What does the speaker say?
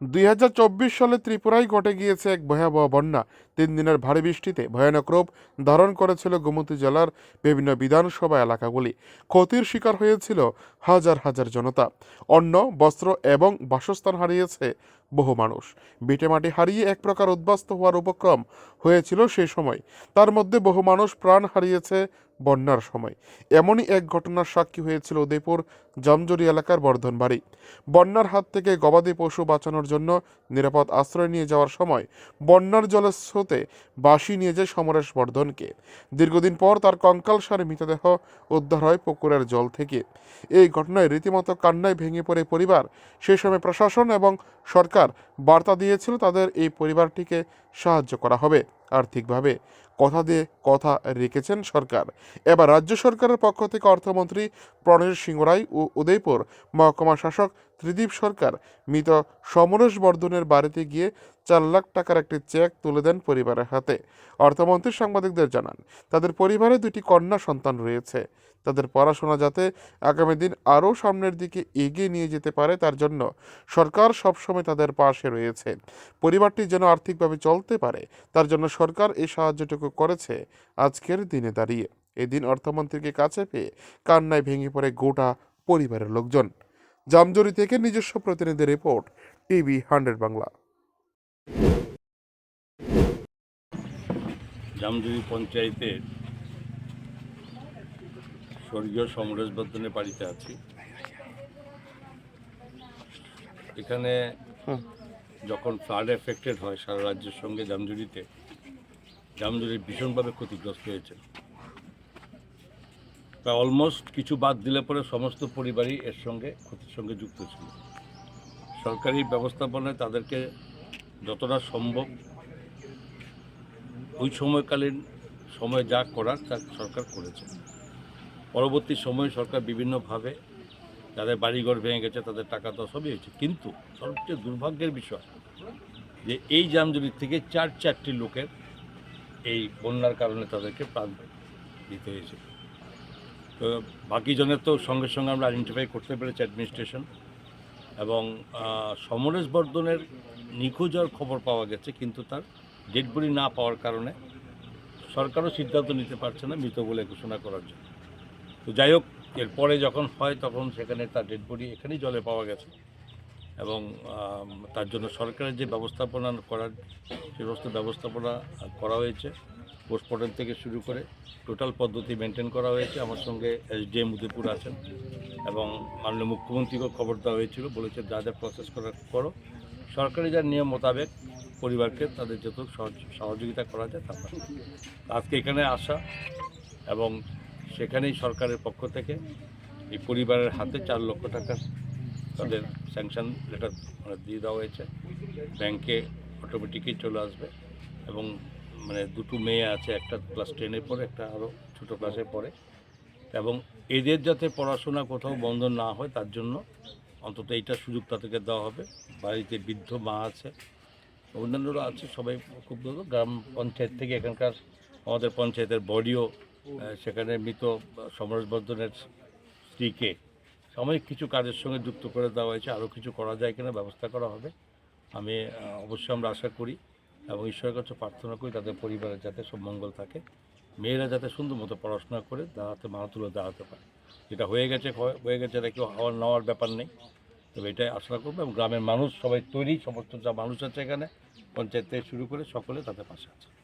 দুই হাজার চব্বিশ সালে ত্রিপুরায় ঘটে গিয়েছে এক ভয়াবহ বন্যা। তিন দিনের ভারী বৃষ্টিতে ভয়ানক রূপ ধারণ করেছিল গোমতী জেলার বিভিন্ন বিধানসভা এলাকাগুলি। ক্ষতির শিকার হয়েছিল হাজার হাজার জনতা। অন্ন, বস্ত্র এবং বাসস্থান হারিয়েছে বহু মানুষ। ভিটেমাটি হারিয়ে এক প্রকার উদ্বাস্ত হওয়ার উপক্রম হয়েছিল সেই সময়। তার মধ্যে বহু মানুষ প্রাণ হারিয়েছে বন্যার সময়। এমনই এক ঘটনার সাক্ষী হয়েছিল উদয়পুর জামজুরি এলাকার বর্ধনবাড়ি। বন্যার হাত থেকে গবাদি পশু বাঁচানোর জন্য নিরাপদ আশ্রয় নিয়ে যাওয়ার সময় বন্যার জলের স্রোতে বাসি নিয়ে যায় সমরেশ বর্ধনকে দীর্ঘদিন পর তার কঙ্কাল কঙ্কালসারে মৃতদেহ উদ্ধার হয় পুকুরের জল থেকে। এই ঘটনায় রীতিমতো কান্নায় ভেঙে পড়ে পরিবার। সেই সময় প্রশাসন এবং সরকার বার্তা দিয়েছিল তাদের এই পরিবারটিকে সাহায্য করা হবে আর্থিকভাবে। কথা দিয়ে কথা রেখেছেন সরকার। এবার রাজ্য সরকারের পক্ষ থেকে অর্থমন্ত্রী প্রণেশ সিংহ রায় ও উদয়পুর মহকুমা শাসক ত্রিদীপ সরকার মৃত সমরেশ বর্ধনের বাড়িতে গিয়ে চার লাখ টাকার একটি চেক তুলে দেন পরিবারের হাতে। অর্থমন্ত্রী সাংবাদিকদের জানান, তাদের পরিবারে দুটি কন্যা সন্তান রয়েছে। তাদের পড়াশোনা যাতে আগামী দিন আরও সামনের দিকে এগিয়ে নিয়ে যেতে পারে তার জন্য সরকার সবসময় তাদের পাশে রয়েছে। পরিবারটি যেন আর্থিকভাবে চলতে পারে, তার জন্য সরকার এই সাহায্যটুকু করেছে আজকের দিনে দাঁড়িয়ে। এদিন অর্থমন্ত্রীকে কাছে পেয়ে কান্নায় ভেঙে পড়ে গোটা পরিবারের লোকজন। জামজুরি থেকে নিজস্ব প্রতিনিধি report TV hundred Bangla. Jamjuri পঞ্চায়েতের স্বর্গীয় সমরেশ বর্ধনের বাড়িতে আছি। এখানে যখন ফ্লাড এফেক্টেড হয় সারা রাজ্যের সঙ্গে জামজুরিতে জামজুরি ভীষণভাবে ক্ষতিগ্রস্ত হয়েছে। তা অলমোস্ট কিছু বাদ দিলে পরে সমস্ত পরিবারই এর সঙ্গে, ক্ষতির সঙ্গে যুক্ত ছিল। সরকারি ব্যবস্থাপনায় তাদেরকে যতটা সম্ভব ওই সময়কালীন সময় যা করার তা সরকার করেছে। পরবর্তী সময়ে সরকার বিভিন্নভাবে যাদের বাড়িঘর ভেঙে গেছে, তাদের টাকা তো সবই হয়েছে। কিন্তু সবচেয়ে দুর্ভাগ্যের বিষয় যে এই জামজুরির থেকে চার চারটি লোকের এই বন্যার কারণে তাদেরকে প্রাণ দিতে হয়েছে। তো বাকি জনের তো সঙ্গে সঙ্গে আমরা আইডেন্টিফাই করতে পেরেছি অ্যাডমিনিস্ট্রেশন এবং সমরেশ বর্ধনের নিখোঁজ হওয়ার খবর পাওয়া গেছে, কিন্তু তার ডেড বডি না পাওয়ার কারণে সরকারও সিদ্ধান্ত নিতে পারছে না মৃত বলে ঘোষণা করার জন্য। তো যাই হোক, এরপরে যখন হয় তখন সেখানে তার ডেড বডি এখানেই জলে পাওয়া গেছে। এবং তার জন্য সরকারের যে ব্যবস্থাপনা করার সে সমস্ত ব্যবস্থাপনা করা হয়েছে, পোস্টমর্টম থেকে শুরু করে টোটাল পদ্ধতি মেনটেন করা হয়েছে। আমার সঙ্গে এসডিএম উদয়পুর আছেন এবং মাননীয় মুখ্যমন্ত্রীকেও খবর দেওয়া হয়েছিল বলেছে যা যা প্রসেস করার করো। সরকারি যার নিয়ম মোতাবেক পরিবারকে তাদের যত সহযোগিতা করা যায় তা আজকে এখানে আসা এবং সেখানেই সরকারের পক্ষ থেকে এই পরিবারের হাতে চার লক্ষ টাকার তাদের স্যাংশন লেটার মানে দিয়ে দেওয়া হয়েছে। ব্যাংকে অটোমেটিকই চলে আসবে এবং মানে দুটো মেয়ে আছে, একটা ক্লাস টেনে পড়ে একটা আরও ছোটো ক্লাসে পড়ে এবং এদের যাতে পড়াশোনা কোথাও বন্ধ না হয়, তার জন্য অন্তত এইটা সুযোগ তাদেরকে দেওয়া হবে। বাড়িতে বৃদ্ধ মা আছে, অন্যান্যরা আছে, সবাই খুব গ্রাম পঞ্চায়েত থেকে এখানকার আমাদের পঞ্চায়েতের বডিও সেখানে মৃত সমরেশ বর্ধনের স্ত্রীকে সাময়িক কিছু কাজের সঙ্গে যুক্ত করে দেওয়া হয়েছে। আরও কিছু করা যায় কিনা ব্যবস্থা করা হবে। আমি অবশ্যই আমরা আশা করি এবং ঈশ্বরের কাছে প্রার্থনা করি তাদের পরিবারের যাতে সব মঙ্গল থাকে। মেয়েরা যাতে সুন্দর মতো পড়াশোনা করে, দাঁড়াতে মা তুলে দাঁড়াতে পারে। যেটা হয়ে গেছে হয়ে গেছে, এটা কেউ হওয়ার নেওয়ার ব্যাপার নেই। তবে এটাই আশা করব এবং গ্রামের মানুষ সবাই তৈরি, সমস্ত যা মানুষ আছে এখানে, পঞ্চায়েত থেকে শুরু করে সকলে তাদের পাশে আছে।